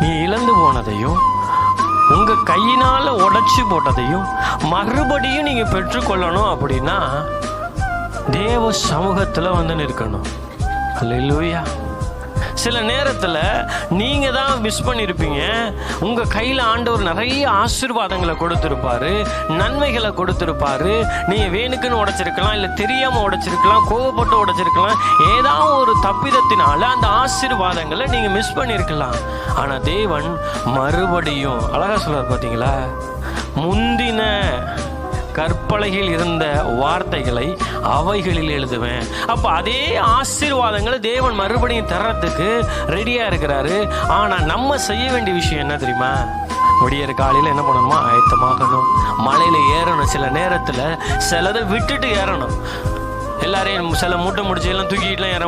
நீ இழந்து போனதையும் உங்க கையினால உடைச்சு போட்டதையும் மறுபடியும் நீங்க பெற்றுக்கொள்ளணும் அப்படின்னா தேவ சமூகத்துல வந்து நிற்கணும். அல்லேலூயா சில நேரத்தில் நீங்கள் தான் மிஸ் பண்ணியிருப்பீங்க உங்கள் கையில் ஆண்டவர் நிறைய ஆசீர்வாதங்களை கொடுத்துருப்பாரு. நன்மைகளை கொடுத்துருப்பாரு. நீங்கள் வேணுக்குன்னு உடைச்சிருக்கலாம் இல்லை தெரியாமல் உடைச்சிருக்கலாம் கோவப்பட்டு உடைச்சிருக்கலாம் ஏதாவது ஒரு தப்பிதத்தினால அந்த ஆசீர்வாதங்களை நீங்கள் மிஸ் பண்ணியிருக்கலாம் ஆனால் தேவன் மறுபடியும் அழகா சொல்கிறார் பார்த்தீங்களா முந்தின கற்பலகையில் இருந்த வார்த்தைகளை அவைகளில் எழுதுவேன். அப்போ அதே ஆசீர்வாதங்களை தேவன் மறுபடியும் தர்றதுக்கு ரெடியா இருக்கிறாரு. ஆனா நம்ம செய்ய வேண்டிய விஷயம் என்ன தெரியுமா? விடியற காலையில் என்ன பண்ணணுமா? ஆயத்தமாகணும். மலையில ஏறணும். சில நேரத்துல சிலதை விட்டுட்டு ஏறணும். எல்லாரையும் சில மூட்டை முடிச்சு எல்லாம் தூக்கிட்டுலாம் ஏற